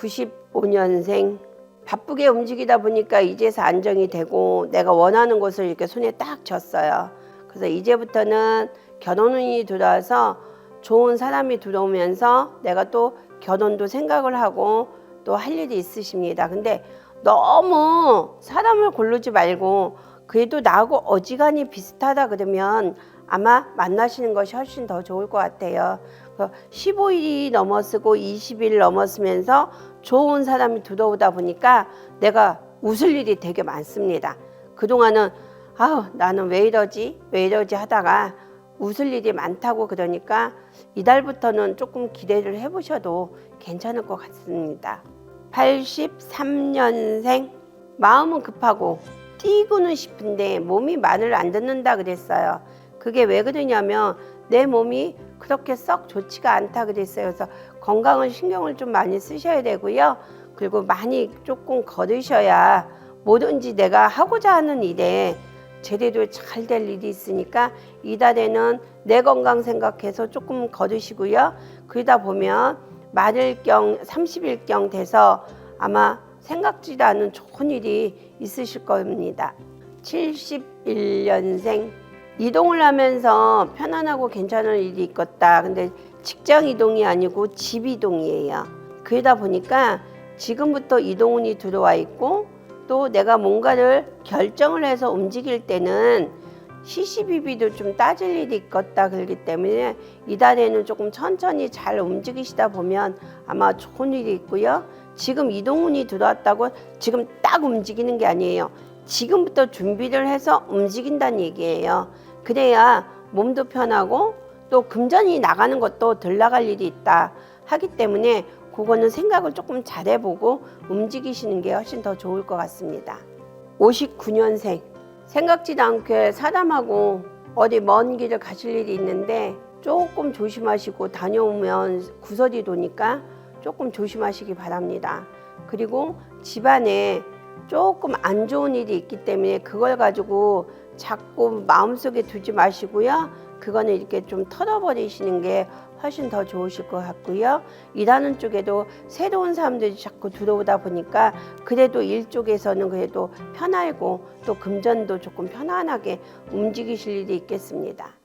95년생 바쁘게 움직이다 보니까 이제서 안정이 되고 내가 원하는 곳을 이렇게 손에 딱 쥐었어요. 그래서 이제부터는 결혼운이 들어와서 좋은 사람이 들어오면서 내가 또 결혼도 생각을 하고 또 할 일이 있으십니다. 근데 너무 사람을 고르지 말고 그래도 나하고 어지간히 비슷하다 그러면 아마 만나시는 것이 훨씬 더 좋을 것 같아요. 15일이 넘어서고 20일 넘었으면서 좋은 사람이 들어오다 보니까 내가 웃을 일이 되게 많습니다. 그동안은 아우 나는 왜 이러지 왜 이러지 하다가 웃을 일이 많다고 그러니까 이달부터는 조금 기대를 해보셔도 괜찮을 것 같습니다. 83년생 마음은 급하고 뛰고는 싶은데 몸이 말을 안 듣는다 그랬어요. 그게 왜 그러냐면 내 몸이 그렇게 썩 좋지가 않다 그랬어요. 그래서 건강을 신경을 좀 많이 쓰셔야 되고요. 그리고 많이 조금 걸으셔야 뭐든지 내가 하고자 하는 일에 제대로 잘 될 일이 있으니까 이달에는 내 건강 생각해서 조금 걸으시고요. 그러다 보면 말일경 30일경 돼서 아마 생각지도 않은 좋은 일이 있으실 겁니다. 71년생 이동을 하면서 편안하고 괜찮은 일이 있겠다. 근데 직장 이동이 아니고 집 이동이에요. 그러다 보니까 지금부터 이동운이 들어와 있고 또 내가 뭔가를 결정을 해서 움직일 때는 시시비비도 좀 따질 일이 있겠다 그러기 때문에 이달에는 조금 천천히 잘 움직이시다 보면 아마 좋은 일이 있고요. 지금 이동운이 들어왔다고 지금 딱 움직이는 게 아니에요. 지금부터 준비를 해서 움직인다는 얘기예요. 그래야 몸도 편하고 또 금전이 나가는 것도 덜 나갈 일이 있다 하기 때문에 그거는 생각을 조금 잘해보고 움직이시는 게 훨씬 더 좋을 것 같습니다. 59년생 생각지도 않게 사람하고 어디 먼 길을 가실 일이 있는데 조금 조심하시고 다녀오면 구설이 도니까 조금 조심하시기 바랍니다. 그리고 집안에 조금 안 좋은 일이 있기 때문에 그걸 가지고 자꾸 마음속에 두지 마시고요. 그거는 이렇게 좀 털어버리시는 게 훨씬 더 좋으실 것 같고요. 일하는 쪽에도 새로운 사람들이 자꾸 들어오다 보니까 그래도 일 쪽에서는 그래도 편하고 또 금전도 조금 편안하게 움직이실 일이 있겠습니다.